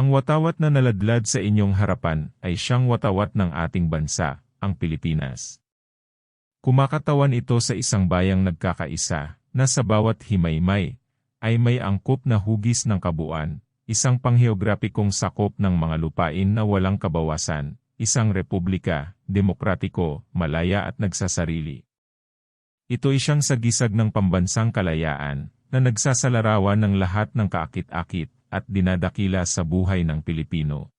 Ang watawat na naladlad sa inyong harapan ay siyang watawat ng ating bansa, ang Pilipinas. Kumakatawan ito sa isang bayang nagkakaisa, na sa bawat himaymay, ay may angkop na hugis ng kabuuan, isang pangheograpikong sakop ng mga lupain na walang kabawasan, isang republika, demokratiko, malaya at nagsasarili. Ito ay siyang sagisag ng pambansang kalayaan, na nagsasalarawan ng lahat ng kaakit-akit, at dinadakila sa buhay ng Pilipino.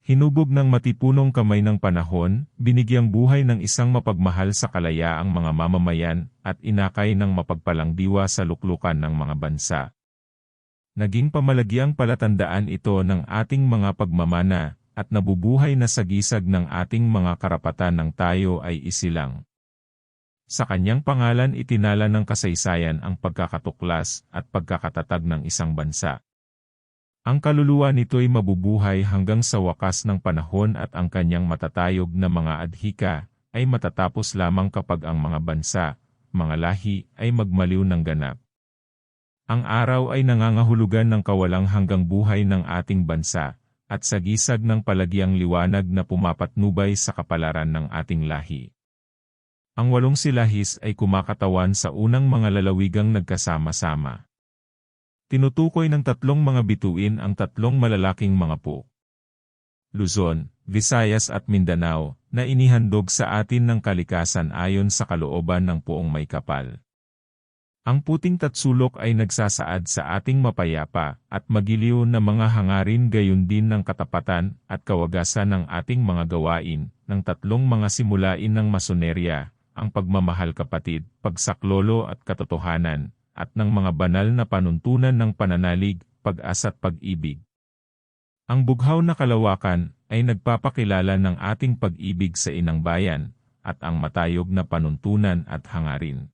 Hinubog ng matipunong kamay ng panahon, binigyang buhay ng isang mapagmahal sa kalayaang mga mamamayan, at inakay ng mapagpalang diwa sa luklukan ng mga bansa. Naging pamalagiang palatandaan ito ng ating mga pagmamana, at nabubuhay na sagisag ng ating mga karapatan ng tayo ay isilang. Sa kanyang pangalan itinala ng kasaysayan ang pagkakatuklas at pagkakatatag ng isang bansa. Ang kaluluwa nito'y mabubuhay hanggang sa wakas ng panahon at ang kanyang matatayog na mga adhika ay matatapos lamang kapag ang mga bansa, mga lahi ay magmaliw ng ganap. Ang araw ay nangangahulugan ng kawalang hanggang buhay ng ating bansa, at sa gisag ng palagiang liwanag na pumapatnubay sa kapalaran ng ating lahi. Ang walong silahis ay kumakatawan sa unang mga lalawigang nagkasama-sama. Tinutukoy ng tatlong mga bituin ang tatlong malalaking mga po. Luzon, Visayas at Mindanao, na inihandog sa atin ng kalikasan ayon sa kalooban ng puong may kapal. Ang puting tatsulok ay nagsasaad sa ating mapayapa at magiliw na mga hangarin gayon din ng katapatan at kawagasan ng ating mga gawain, ng tatlong mga simulain ng masonerya, ang pagmamahal kapatid, pagsaklolo at katotohanan, at ng mga banal na panuntunan ng pananalig, pag-asa at pag-ibig. Ang bughaw na kalawakan ay nagpapakilala ng ating pag-ibig sa inang bayan, at ang matayog na panuntunan at hangarin.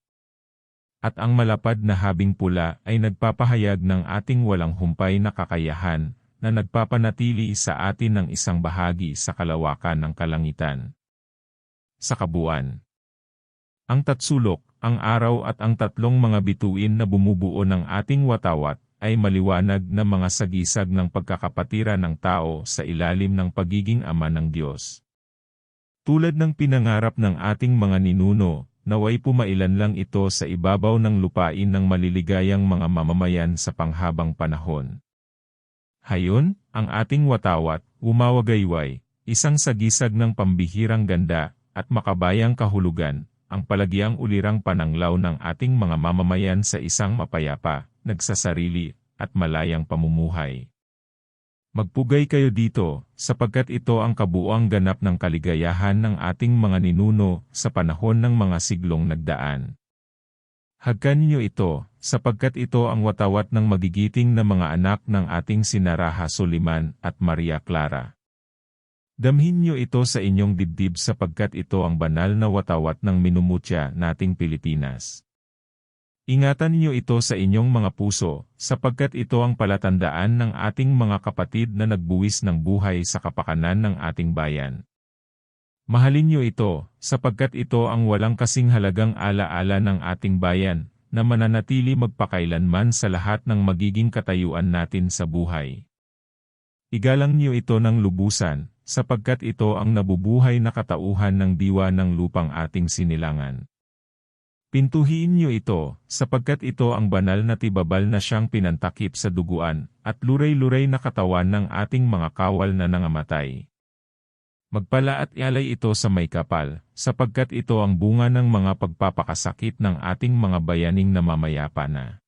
At ang malapad na habing pula ay nagpapahayag ng ating walang humpay na kakayahan, na nagpapanatili sa atin ng isang bahagi sa kalawakan ng kalangitan. Sa kabuuan, ang tatsulok, ang araw at ang tatlong mga bituin na bumubuo ng ating watawat, ay maliwanag na mga sagisag ng pagkakapatira ng tao sa ilalim ng pagiging ama ng Diyos. Tulad ng pinangarap ng ating mga ninuno, naway pumailan lang ito sa ibabaw ng lupain ng maliligayang mga mamamayan sa panghabang panahon. Hayon, ang ating watawat, umawagayway, isang sagisag ng pambihirang ganda, at makabayang kahulugan, ang palagiang ulirang pananglaw ng ating mga mamamayan sa isang mapayapa, nagsasarili, at malayang pamumuhay. Magpugay kayo dito, sapagkat ito ang kabuuang ganap ng kaligayahan ng ating mga ninuno sa panahon ng mga siglong nagdaan. Hagkan niyo ito, sapagkat ito ang watawat ng magigiting na mga anak ng ating sinaraha Suliman at Maria Clara. Damhin niyo ito sa inyong dibdib sapagkat ito ang banal na watawat ng minumutya nating Pilipinas. Ingatan niyo ito sa inyong mga puso, sapagkat ito ang palatandaan ng ating mga kapatid na nagbuwis ng buhay sa kapakanan ng ating bayan. Mahalin niyo ito, sapagkat ito ang walang kasing halagang alaala ng ating bayan, na mananatili magpakailanman sa lahat ng magiging katayuan natin sa buhay. Igalang niyo ito ng lubusan, sapagkat ito ang nabubuhay na katauhan ng diwa ng lupang ating sinilangan. Pintuhiin niyo ito, sapagkat ito ang banal na tibabal na siyang pinantakip sa duguan, at luray-luray na katawan ng ating mga kawal na nangamatay. Magpala at ialay ito sa may kapal, sapagkat ito ang bunga ng mga pagpapakasakit ng ating mga bayaning namamayapa na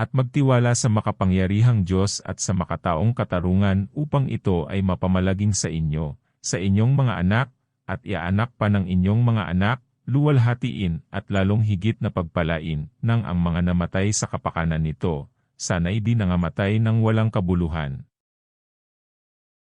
at magtiwala sa makapangyarihang Diyos at sa makataong katarungan upang ito ay mapamalaging sa inyo, sa inyong mga anak, at iaanak pa ng inyong mga anak, luwalhatiin at lalong higit na pagpalain ng ang mga namatay sa kapakanan nito, sana'y di nangamatay ng walang kabuluhan.